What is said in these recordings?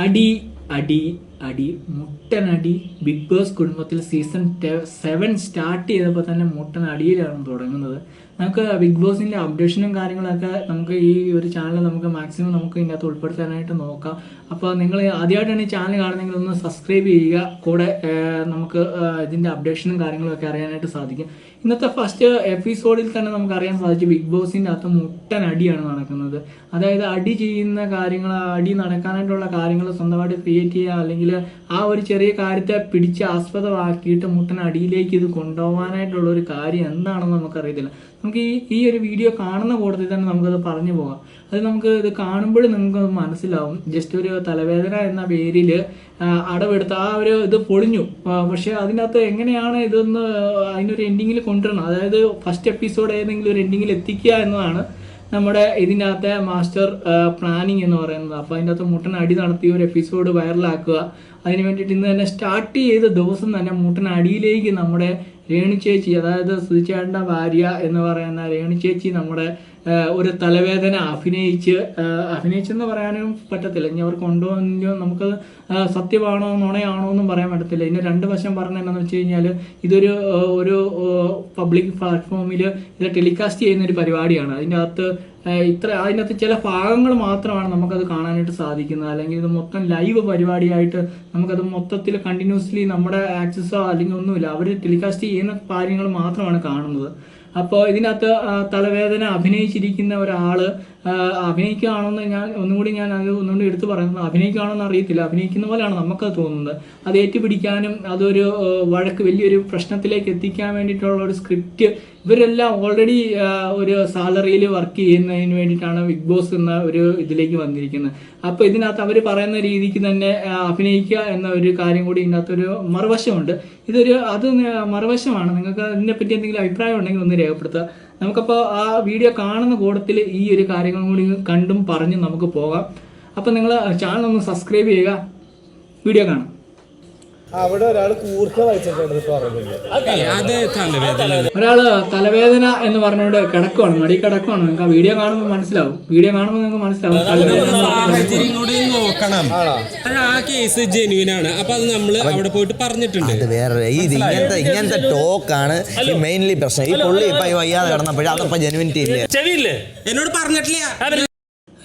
അടി അടി അടി മുട്ടനടി ബിഗ് ബോസ് കുടുംബത്തിൽ സീസൺ സെവൻ സ്റ്റാർട്ട് ചെയ്തപ്പോൾ തന്നെ മുട്ടനടിയിലാണ് തുടങ്ങുന്നത്. നമുക്ക് ബിഗ് ബോസിന്റെ അപ്ഡേഷനും കാര്യങ്ങളൊക്കെ നമുക്ക് ഈ ഒരു ചാനൽ നമുക്ക് മാക്സിമം നമുക്ക് ഇതിനകത്ത് ഉൾപ്പെടുത്താനായിട്ട് നോക്കാം. അപ്പോൾ നിങ്ങൾ ആദ്യമായിട്ടാണ് ഈ ചാനൽ കാണുന്നെങ്കിൽ ഒന്ന് സബ്സ്ക്രൈബ് ചെയ്യുക. കൂടെ നമുക്ക് ഇതിന്റെ അപ്ഡേഷനും കാര്യങ്ങളൊക്കെ അറിയാനായിട്ട് സാധിക്കും. ഇന്നത്തെ ഫസ്റ്റ് എപ്പിസോഡിൽ തന്നെ നമുക്ക് അറിയാൻ സാധിച്ചു ബിഗ് ബോസിന്റെ അകത്ത് മുട്ടൻ അടിയാണ് നടക്കുന്നത്. അതായത് അടി ചെയ്യുന്ന കാര്യങ്ങൾ അടി നടക്കാനായിട്ടുള്ള കാര്യങ്ങൾ സ്വന്തമായിട്ട് ക്രിയേറ്റ് ചെയ്യുക അല്ലെങ്കിൽ ആ ഒരു ചെറിയ കാര്യത്തെ പിടിച്ച് ആസ്പദമാക്കിയിട്ട് മുട്ടൻ അടിയിലേക്ക് ഇത് കൊണ്ടുപോകാനായിട്ടുള്ള ഒരു കാര്യം എന്താണെന്ന് നമുക്കറിയത്തില്ല. നമുക്ക് ഈ ഈ ഒരു വീഡിയോ കാണുന്ന കൂട്ടത്തിൽ തന്നെ നമുക്കത് പറഞ്ഞു പോകാം. അത് നമുക്ക് ഇത് കാണുമ്പോൾ നിങ്ങൾക്ക് മനസ്സിലാവും. ജസ്റ്റ് ഒരു തലവേദന എന്ന പേരിൽ അടവെടുത്ത് ആ ഒരു ഇത് പൊളിഞ്ഞു. പക്ഷേ അതിനകത്ത് എങ്ങനെയാണ് ഇതൊന്ന് അതിനൊരു എൻഡിങ്ങിൽ കൊണ്ടുവരണം അതായത് ഫസ്റ്റ് എപ്പിസോഡ് ഏതെങ്കിലും ഒരു എൻഡിങ്ങിൽ എത്തിക്കുക എന്നതാണ് നമ്മുടെ ഇതിനകത്തെ മാസ്റ്റർ പ്ലാനിങ് എന്ന് പറയുന്നത്. അപ്പോൾ അതിന്റെ അകത്ത് മുട്ടൻ അടി നടത്തി ഒരു എപ്പിസോഡ് വൈറലാക്കുക അതിന് വേണ്ടിയിട്ട് ഇന്ന് തന്നെ സ്റ്റാർട്ട് ചെയ്ത ദിവസം തന്നെ മുട്ടൻ അടിയിലേക്ക് നമ്മുടെ രേണു ചേച്ചി അതായത് സുധിച്ചേട്ടന്റെ ഭാര്യ എന്ന് പറയുന്ന രേണു ചേച്ചി നമ്മുടെ ഒരു തലവേദന അഭിനയിച്ച് അഭിനയിച്ചെന്ന് പറയാനും പറ്റത്തില്ല. ഇനി അവർ കൊണ്ടുവന്നോ നമുക്ക് ആ, സത്യമാണോ നുണയാണോ എന്നും പറയാൻ പറ്റത്തില്ല. ഇതിന് രണ്ട് വശം പറഞ്ഞ എന്താണെന്ന് വെച്ച് കഴിഞ്ഞാൽ ഇതൊരു ഒരു പബ്ലിക് പ്ലാറ്റ്ഫോമിൽ ഇത് ടെലികാസ്റ്റ് ചെയ്യുന്ന ഒരു പരിപാടിയാണ്. അതിന്റെ അകത്ത് ഇത്ര അതിനകത്ത് ചില ഭാഗങ്ങൾ മാത്രമാണ് നമുക്കത് കാണാനായിട്ട് സാധിക്കുന്നത്. അല്ലെങ്കിൽ ഇത് മൊത്തം ലൈവ് പരിപാടിയായിട്ട് നമുക്കത് മൊത്തത്തിൽ കണ്ടിന്യൂസ്ലി നമ്മുടെ ആക്സസോ അല്ലെങ്കിൽ ഒന്നുമില്ല. അവർ ടെലികാസ്റ്റ് ചെയ്യുന്ന കാര്യങ്ങൾ മാത്രമാണ് കാണുന്നത്. അപ്പോൾ ഇതിനകത്ത് തലവേദന അഭിനയിച്ചിരിക്കുന്ന ഒരാൾ ആ, അഭിനയിക്കുകയാണെന്ന് ഞാൻ ഒന്നും കൂടി ഞാൻ അത് ഒന്നുകൂടി എടുത്തു പറയുന്നത് അഭിനയിക്കുകയാണെന്ന് അറിയത്തില്ല. അഭിനയിക്കുന്ന പോലെയാണ് നമുക്കത് തോന്നുന്നത്. അത് ഏറ്റുപിടിക്കാനും അതൊരു വഴക്ക് വലിയൊരു പ്രശ്നത്തിലേക്ക് എത്തിക്കാൻ വേണ്ടിയിട്ടുള്ള ഒരു സ്ക്രിപ്റ്റ് ഇവരെല്ലാം ഓൾറെഡി ഒരു സാലറിയിൽ വർക്ക് ചെയ്യുന്നതിന് വേണ്ടിയിട്ടാണ് ബിഗ് ബോസ് എന്ന ഒരു ഇതിലേക്ക് വന്നിരിക്കുന്നത്. അപ്പോൾ ഇതിനകത്ത് അവർ പറയുന്ന രീതിക്ക് തന്നെ അഭിനയിക്കുക എന്ന ഒരു കാര്യം കൂടി ഇതിനകത്തൊരു മറുവശമുണ്ട്. ഇതൊരു അത് മറുവശമാണ്. നിങ്ങൾക്ക് അതിനെപ്പറ്റി എന്തെങ്കിലും അഭിപ്രായം ഉണ്ടെങ്കിൽ ഒന്ന് രേഖപ്പെടുത്തുക. നമുക്കപ്പോൾ ആ വീഡിയോ കാണുന്ന കൂട്ടത്തിൽ ഈ ഒരു കാര്യങ്ങളും കൂടി കണ്ടും പറഞ്ഞും നമുക്ക് പോകാം. അപ്പം നിങ്ങൾ ചാനൽ ഒന്ന് സബ്സ്ക്രൈബ് ചെയ്യുക. വീഡിയോ കാണാം. അവിടെ ഒരാൾ കൂർക്ക ഒരാൾ തലവേദന എന്ന് പറഞ്ഞുകൊണ്ട് കിടക്കുവാണ്. മടി കിടക്കുവാണ്. നിങ്ങൾക്ക് ആ വീഡിയോ കാണുമ്പോൾ മനസ്സിലാവും. വീഡിയോ കാണുമ്പോൾ നിങ്ങൾക്ക് മനസ്സിലാവും. സാഹചര്യം കൂടി നോക്കണം. ആ കേസ് ജെന്യൂൻ ആണ്. അപ്പൊ അത് നമ്മൾ അവിടെ പോയിട്ട് പറഞ്ഞിട്ടുണ്ട്. വേറെ ഇത് ഇങ്ങനത്തെ ഇങ്ങനത്തെ ടോക്കാണ് മെയിൻലി പ്രശ്നം. ഈ പുള്ളി ഇപ്പൊ വയ്യാതെ കിടന്നപ്പോഴേ അതപ്പോ ജെനുവിനിറ്റി ഇല്ല? ചെവിയില്ലേ? എന്നോട് പറഞ്ഞിട്ടില്ല.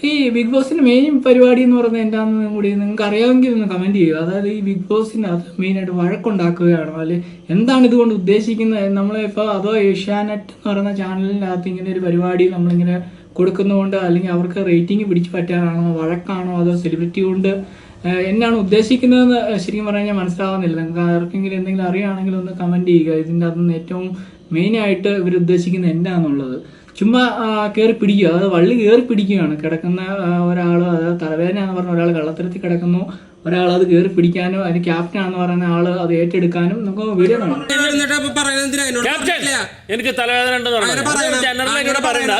ഈ ബിഗ് ബോസിന്റെ മെയിൻ പരിപാടി എന്ന് പറയുന്നത് എന്താണെന്ന് കൂടി നിങ്ങൾക്ക് അറിയാമെങ്കിൽ ഒന്ന് കമന്റ് ചെയ്യുക അതായത് ഈ ബിഗ് ബോസിന്റെ അത് മെയിനായിട്ട് വഴക്കുണ്ടാക്കുകയാണോ? അല്ലെ എന്താണ് ഇതുകൊണ്ട് ഉദ്ദേശിക്കുന്നത്? നമ്മളിപ്പോൾ അതോ ഏഷ്യാനെറ്റ് എന്ന് പറയുന്ന ചാനലിനകത്ത് ഇങ്ങനെ ഒരു പരിപാടി നമ്മളിങ്ങനെ കൊടുക്കുന്നതുകൊണ്ട് അല്ലെങ്കിൽ അവർക്ക് റേറ്റിംഗ് പിടിച്ചു പറ്റാനാണോ? വഴക്കാണോ? അതോ സെലിബ്രിറ്റി കൊണ്ട് എന്നാണ് ഉദ്ദേശിക്കുന്നതെന്ന് ശരിക്കും പറഞ്ഞാൽ മനസ്സിലാവുന്നില്ല. നിങ്ങൾക്ക് ആർക്കെങ്കിലും എന്തെങ്കിലും അറിയുകയാണെങ്കിൽ ഒന്ന് കമന്റ് ചെയ്യുക. ഇതിന്റെ അകത്ത് നിന്ന് ഏറ്റവും മെയിനായിട്ട് ഇവർ ഉദ്ദേശിക്കുന്നത് എന്താണെന്നുള്ളത് ചുമ്മാ കയറി പിടിക്കുക. അതായത് വള്ളി കയറി പിടിക്കുകയാണ്. കിടക്കുന്ന ഒരാൾ അതായത് തലവേദന എന്ന് പറഞ്ഞ ഒരാൾ കള്ളത്തരത്തിൽ കിടക്കുന്നു. ഒരാൾ അത് കയറി പിടിക്കാനും അതിന് ക്യാപ്റ്റൻ ആണെന്ന് പറയുന്ന ആൾ അത് ഏറ്റെടുക്കാനും നമുക്ക് വീഡിയോ കാണാം. എന്നിട്ട് അപ്പൊ പറയുന്നത് എന്തിനാ എന്നോട് ക്യാപ്റ്റൻ പറഞ്ഞിട്ടില്ല? എനിക്ക് തലവേദന ഉണ്ടെന്ന് പറയണം.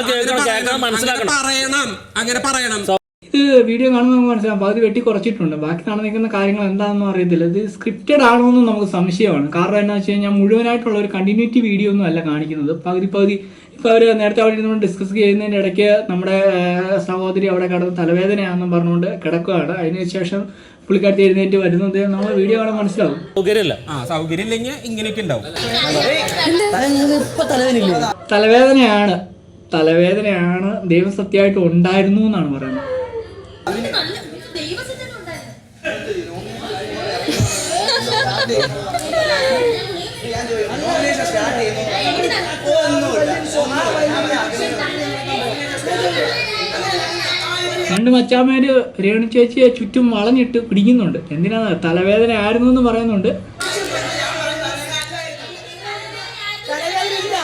അങ്ങനെ പറയണം, ഇത് വീഡിയോ കാണുമ്പോൾ നമുക്ക് മനസ്സിലാവും. പകുതി വെട്ടി കുറച്ചിട്ടുണ്ട്. ബാക്കി നടന്നിരിക്കുന്ന കാര്യങ്ങൾ എന്താണെന്നും അറിയത്തില്ല. ഇത് സ്ക്രിപ്റ്റഡ് ആണോ എന്ന് നമുക്ക് സംശയമാണ്. കാരണം എന്താ വെച്ച് കഴിഞ്ഞാൽ മുഴുവനായിട്ടുള്ള ഒരു കണ്ടിന്യൂറ്റി വീഡിയോ ഒന്നും അല്ല കാണിക്കുന്നത്. പകുതി പകുതി. ഇപ്പോൾ അവർ നേരത്തെ അവിടെ ഇരുന്നുകൊണ്ട് ഡിസ്കസ് ചെയ്യുന്നതിന്റെ ഇടയ്ക്ക് നമ്മുടെ സഹോദരി അവിടെ കിടന്ന് തലവേദനയാണെന്നും പറഞ്ഞുകൊണ്ട് കിടക്കുകയാണ്. അതിനുശേഷം പുള്ളിക്കാരത്തി എഴുന്നേറ്റ് വരുന്നത് നമ്മൾ വീഡിയോ കാണാൻ മനസ്സിലാവും. സൗകര്യമല്ല. ആ സൗകര്യം ഇല്ലെങ്കിൽ ഇങ്ങനെയൊക്കെ ഉണ്ടാവും. തലവേദനയാണ്. തലവേദനയാണ് ദൈവം സത്യമായിട്ട് ഉണ്ടായിരുന്നു എന്നാണ് പറയുന്നത്. രണ്ട് മച്ചാമ്മേര് രേണു ചേച്ചിയെ ചുറ്റും വളഞ്ഞിട്ട് പിടിക്കുന്നുണ്ട്. എന്തിനാണ് തലവേദന ആയിരുന്നു എന്ന് പറയുന്നുണ്ട്. തലവേദനയില്ല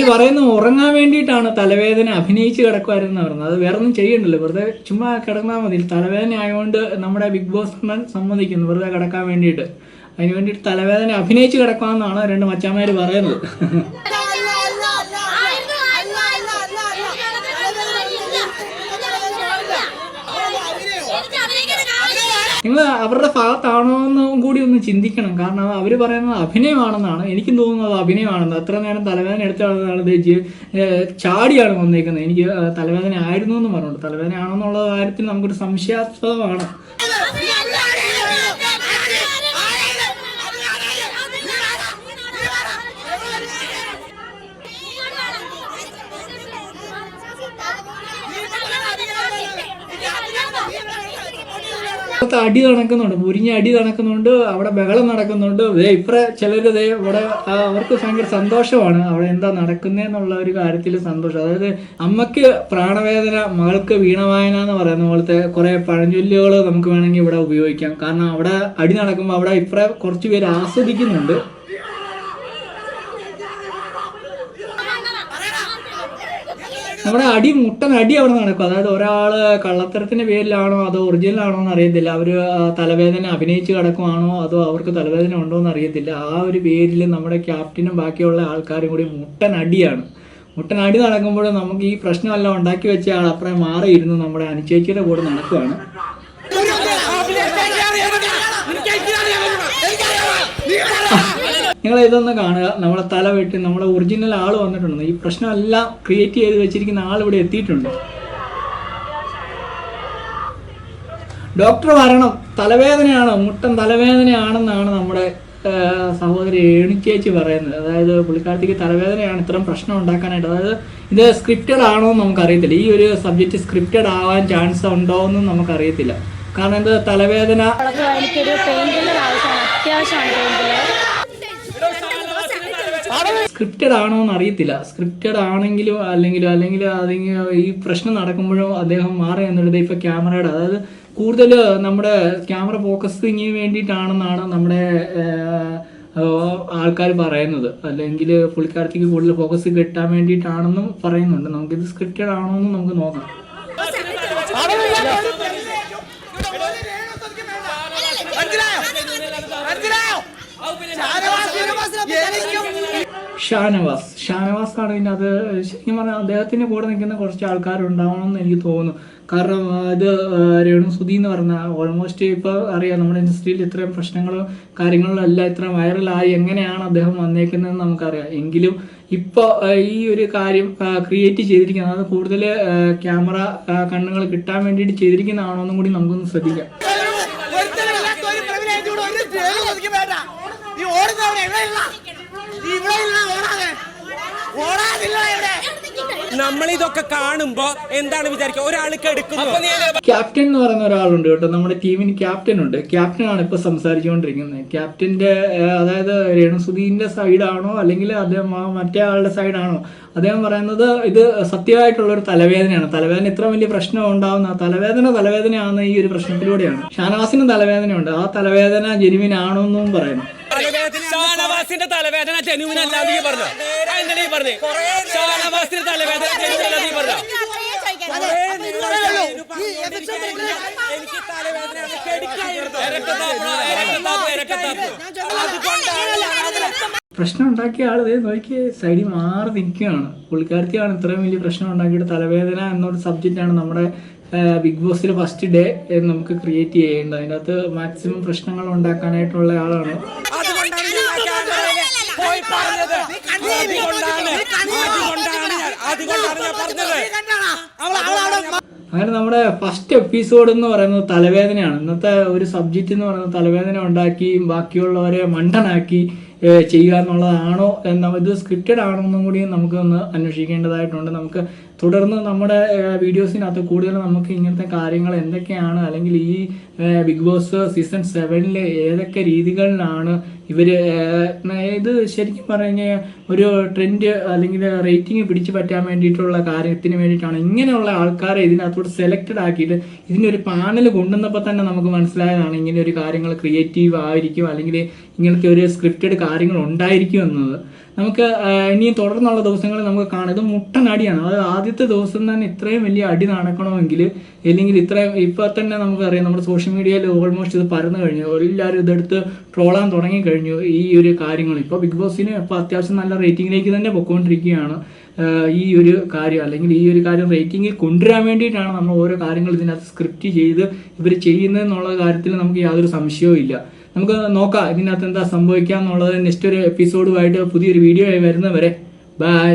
ഈ പറയുന്ന ഉറങ്ങാൻ വേണ്ടിയിട്ടാണ് തലവേദന അഭിനയിച്ച് കിടക്കുമായിരുന്നു പറഞ്ഞത്. അത് വേറെ ഒന്നും ചെയ്യണ്ടല്ലോ. വെറുതെ ചുമ്മാ കിടന്നാൽ മതി. തലവേദന ആയതുകൊണ്ട് നമ്മുടെ ബിഗ് ബോസ് സമ്മതിക്കുന്നു. വെറുതെ കിടക്കാൻ വേണ്ടിയിട്ട്. അതിന് വേണ്ടിയിട്ട് തലവേദന അഭിനയിച്ച് കിടക്കാമെന്നാണ് രണ്ട് മച്ചാമാര് പറയുന്നത്. നിങ്ങൾ അവരുടെ ഭാഗത്താണോ എന്നും കൂടി ഒന്ന് ചിന്തിക്കണം. കാരണം അവർ പറയുന്നത് അഭിനയമാണെന്നാണ്. എനിക്ക് തോന്നുന്നത് അഭിനയമാണെന്ന്. അത്ര നേരം തലവേദന എടുത്താണ് ചാടിയാണ് വന്നേക്കുന്നത്. എനിക്ക് തലവേദന ആയിരുന്നു എന്ന് പറഞ്ഞിട്ട് തലവേദന ആണെന്നുള്ള കാര്യത്തിൽ നമുക്കൊരു സംശയാസ്പദമാണ്. അവിടുത്തെ അടി നടക്കുന്നുണ്ട് മുരിഞ്ഞ അടി നടക്കുന്നുണ്ട് അവിടെ ബഹളം നടക്കുന്നുണ്ട്. ഇപ്പറ ചിലര് ദേ ഇവിടെ അവർക്ക് ഭയങ്കര സന്തോഷമാണ്. അവിടെ എന്താ നടക്കുന്നതെന്നുള്ള ഒരു കാര്യത്തിൽ സന്തോഷം. അതായത് അമ്മയ്ക്ക് പ്രാണവേദന മകൾക്ക് വീണവായന എന്ന് പറയുന്ന പോലത്തെ കുറെ പഴഞ്ചൊല്ലുകൾ നമുക്ക് വേണമെങ്കിൽ ഇവിടെ ഉപയോഗിക്കാം. കാരണം അവിടെ അടി നടക്കുമ്പോൾ അവിടെ ഇപ്പറ കുറച്ച് പേര് ആസ്വദിക്കുന്നുണ്ട്. നമ്മുടെ അടി മുട്ടൻ അടി അവിടെ നടക്കും. അതായത് ഒരാൾ കള്ളത്തരത്തിന്റെ പേരിലാണോ അതോ ഒറിജിനൽ ആണോ എന്ന് അറിയത്തില്ല. അവർ തലവേദന അഭിനയിച്ച് കിടക്കുവാണോ അതോ അവർക്ക് തലവേദന ഉണ്ടോ എന്ന് അറിയത്തില്ല. ആ ഒരു പേരിൽ നമ്മുടെ ക്യാപ്റ്റനും ബാക്കിയുള്ള ആൾക്കാരും കൂടി മുട്ടൻ അടിയാണ്. മുട്ടൻ അടി നടക്കുമ്പോൾ നമുക്ക് ഈ പ്രശ്നമെല്ലാം ഉണ്ടാക്കി വെച്ച ആൾ അപ്പുറം മാറിയിരുന്നു. നമ്മുടെ അനുചേച്ചിയുടെ കൂടെ നടക്കുവാണ്. നിങ്ങൾ ഇതൊന്ന് കാണുക. നമ്മളെ തല വെട്ടി നമ്മളെ ഒറിജിനൽ ആൾ വന്നിട്ടുണ്ട് ഈ പ്രശ്നമെല്ലാം ക്രിയേറ്റ് ചെയ്ത് വെച്ചിരിക്കുന്ന ആൾ ഇവിടെ എത്തിയിട്ടുണ്ട്. ഡോക്ടർ വരണം. തലവേദനയാണോ? മുട്ടൻ തലവേദനയാണെന്നാണ് നമ്മുടെ സഹോദരി ഏണിച്ചേച്ചി പറയുന്നത്. അതായത് പുള്ളിക്കാലത്തേക്ക് തലവേദനയാണ് ഇത്തരം പ്രശ്നം ഉണ്ടാക്കാനായിട്ട്. അതായത് ഇത് സ്ക്രിപ്റ്റഡ് ആണോ എന്ന് നമുക്കറിയത്തില്ല. ഈ ഒരു സബ്ജക്റ്റ് സ്ക്രിപ്റ്റഡ് ആവാൻ ചാൻസ് ഉണ്ടോ എന്നും നമുക്കറിയത്തില്ല. കാരണം എന്താ? തലവേദന എനിക്കൊരു പെയിൻ കില്ലർ ആവശ്യമാണ്. അത്യാവശ്യമാണ് പെയിൻ കില്ലർ സ്ക്രിപ്റ്റഡ് ആണോ എന്ന് അറിയത്തില്ല സ്ക്രിപ്റ്റഡ് ആണെങ്കിലും അല്ലെങ്കിൽ അല്ലെങ്കിൽ അല്ലെങ്കിൽ ഈ പ്രശ്നം നടക്കുമ്പോഴും അദ്ദേഹം മാറി എന്നുള്ളത് ഇപ്പൊ ക്യാമറയുടെ അതായത് കൂടുതൽ നമ്മുടെ ക്യാമറ ഫോക്കസിങ്ങിന് വേണ്ടിയിട്ടാണെന്നാണ് നമ്മുടെ ആൾക്കാർ പറയുന്നത് അല്ലെങ്കിൽ പുള്ളിക്കാരത്തേക്ക് കൂടുതൽ ഫോക്കസ് കിട്ടാൻ വേണ്ടിയിട്ടാണെന്നും പറയുന്നുണ്ട് നമുക്കിത് സ്ക്രിപ്റ്റഡ് ആണോ എന്ന് നമുക്ക് നോക്കാം ഷാനവാസ്. ഷാനവാസ് ആണ് പിന്നെ അത് ശരിക്കും പറഞ്ഞാൽ അദ്ദേഹത്തിന്റെ കൂടെ നിൽക്കുന്ന കുറച്ച് ആൾക്കാരുണ്ടാവണം എന്ന് എനിക്ക് തോന്നുന്നു. കാരണം ഇത് രേണു സുധി എന്ന് പറഞ്ഞ ഓൾമോസ്റ്റ് ഇപ്പോൾ അറിയാം നമ്മുടെ ഇൻഡസ്ട്രിയിൽ ഇത്രയും പ്രശ്നങ്ങളും കാര്യങ്ങളും എല്ലാം ഇത്ര വൈറലായി എങ്ങനെയാണ് അദ്ദേഹം വന്നേക്കുന്നതെന്ന് നമുക്കറിയാം. എങ്കിലും ഇപ്പോൾ ഈ ഒരു കാര്യം ക്രിയേറ്റ് ചെയ്തിരിക്കുന്നത് അത് കൂടുതൽ ക്യാമറ കണ്ണുകൾ കിട്ടാൻ വേണ്ടിയിട്ട് ചെയ്തിരിക്കുന്നതാണോ എന്നും കൂടി നമുക്കൊന്ന് ശ്രദ്ധിക്കാം. ഒരുത്തനില്ലാത്ത ഒരു നമ്മൾ ഇതൊക്കെ കാണുമ്പോ എന്താണ് വിചാരിക്കുക? ഒരാൾക്ക് എടുക്കുന്നു ക്യാപ്റ്റൻ എന്ന് പറയുന്ന ഒരാളുണ്ട് കേട്ടോ. നമ്മുടെ ടീമിന് ക്യാപ്റ്റൻ ഉണ്ട്. ക്യാപ്റ്റൻ ആണ് ഇപ്പൊ സംസാരിച്ചുകൊണ്ടിരിക്കുന്നത്. ക്യാപ്റ്റന്റെ അതായത് രേണുസുധീന്റെ സൈഡാണോ അല്ലെങ്കിൽ അദ്ദേഹം മറ്റേ ആളുടെ സൈഡാണോ? അദ്ദേഹം പറയുന്നത് ഇത് സത്യമായിട്ടുള്ള ഒരു തലവേദനയാണ്. തലവേദന ഇത്ര വലിയ പ്രശ്നം ഉണ്ടാവുന്ന തലവേദന തലവേദനയാണ് ഈ ഒരു പ്രശ്നത്തിലൂടെയാണ്. ഷാനവാസിന് തലവേദനയുണ്ട്. ആ തലവേദന ജെനുവിനാണോ എന്നും പറയുന്നു. ഷാനവാസിന്റെ തലവേദന ജനുവിൻ അല്ലാതെ നീ പറഞ്ഞു. എന്താ നീ പറഞ്ഞു. ഷാനവാസിന്റെ തലവേദന ജനുവിൻ അല്ലാതെ നീ പറഞ്ഞു. പ്രശ്നം ഉണ്ടാക്കിയ ആൾ ദേ നോക്കി സൈഡിൽ മാറി നിൽക്കുകയാണ് പുള്ളിക്കാരത്തിയാണ് ഇത്രയും വലിയ പ്രശ്നം ഉണ്ടാക്കിയിട്ട് തലവേദന എന്നൊരു സബ്ജക്റ്റാണ് നമ്മുടെ ബിഗ് ബോസിലെ ഫസ്റ്റ് ഡേ നമുക്ക് ക്രിയേറ്റ് ചെയ്യേണ്ടത്. അതിന്റെ അകത്ത് മാക്സിമം പ്രശ്നങ്ങൾ ഉണ്ടാക്കാനായിട്ടുള്ള ആളാണ്. പറഞ്ഞത്. അതുകൊണ്ടാണ് അതുകൊണ്ടാണ് ഞാൻ അതുകൊണ്ടാണ് ഞാൻ പറഞ്ഞത്. കണ്ടാടാ? അവൾ അവൾ അവിടെ അങ്ങനെ നമ്മുടെ ഫസ്റ്റ് എപ്പിസോഡ് എന്ന് പറയുന്നത് തലവേദനയാണ്. ഇന്നത്തെ ഒരു സബ്ജക്റ്റ് എന്ന് പറയുന്നത് തലവേദന ഉണ്ടാക്കി ബാക്കിയുള്ളവരെ മണ്ടനാക്കി ചെയ്യുക എന്നുള്ളതാണോ എന്ന ഇത് സ്ക്രിപ്റ്റഡ് ആണോ എന്നും കൂടി നമുക്ക് ഒന്ന് അന്വേഷിക്കേണ്ടതായിട്ടുണ്ട്. നമുക്ക് തുടർന്ന് നമ്മുടെ വീഡിയോസിനകത്ത് കൂടുതൽ നമുക്ക് ഇങ്ങനത്തെ കാര്യങ്ങൾ എന്തൊക്കെയാണ് അല്ലെങ്കിൽ ഈ ബിഗ് ബോസ് സീസൺ സെവനിലെ ഏതൊക്കെ രീതികളിലാണ് ഇവർ ഇത് ശരിക്കും പറഞ്ഞ ഒരു ട്രെൻഡ് അല്ലെങ്കിൽ റേറ്റിംഗ് പിടിച്ചു പറ്റാൻ വേണ്ടിയിട്ടുള്ള കാര്യത്തിന് വേണ്ടിയിട്ടാണ്. ഇങ്ങനെയുള്ള ആൾക്കാരെ ഇതിനകത്തോട്ട് സെലക്റ്റഡ് ആക്കിയിട്ട് ഇതിനൊരു പാനൽ കൊണ്ടുവന്നപ്പോൾ തന്നെ നമുക്ക് മനസ്സിലായതാണ് ഇങ്ങനെ ഒരു കാര്യങ്ങൾ ക്രിയേറ്റീവ് ആയിരിക്കും അല്ലെങ്കിൽ ഇങ്ങനത്തെ ഒരു സ്ക്രിപ്റ്റഡ് കാര്യങ്ങൾ ഉണ്ടായിരിക്കും എന്നത്. നമുക്ക് ഇനിയും തുടർന്നുള്ള ദിവസങ്ങളിൽ നമുക്ക് കാണാം. ഇത് മുട്ടനടിയാണ് അതായത് അത് ആദ്യത്തെ ദിവസം തന്നെ ഇത്രയും വലിയ അടി നടക്കണമെങ്കിൽ അല്ലെങ്കിൽ ഇത്രയും ഇപ്പൊ തന്നെ നമുക്കറിയാം നമ്മുടെ സോഷ്യൽ മീഡിയയിൽ ഓൾമോസ്റ്റ് ഇത് പരന്നു കഴിഞ്ഞു. എല്ലാവരും ഇതെടുത്ത് ട്രോളാൻ തുടങ്ങി കഴിഞ്ഞു ഈ ഒരു കാര്യങ്ങൾ. ഇപ്പോൾ ബിഗ് ബോസിന് ഇപ്പോൾ അത്യാവശ്യം നല്ല റേറ്റിംഗിലേക്ക് തന്നെ പൊയ്ക്കൊണ്ടിരിക്കുകയാണ് ഈ ഒരു കാര്യം അല്ലെങ്കിൽ ഈ ഒരു കാര്യം റേറ്റിംഗിൽ കൊണ്ടുവരാൻ വേണ്ടിയിട്ടാണ് നമ്മൾ ഓരോ കാര്യങ്ങൾ ഇതിനകത്ത് സ്ക്രിപ്റ്റ് ചെയ്ത് ഇവർ ചെയ്യുന്നതെന്നുള്ള കാര്യത്തിൽ നമുക്ക് യാതൊരു സംശയവും ഇല്ല നമുക്ക് നോക്കാം ഇതിനകത്ത് എന്താ സംഭവിക്കുക എന്നുള്ളത് നെക്സ്റ്റ് ഒരു എപ്പിസോഡുമായിട്ട് പുതിയൊരു വീഡിയോ ആയി വരുന്നവരെ. ബൈ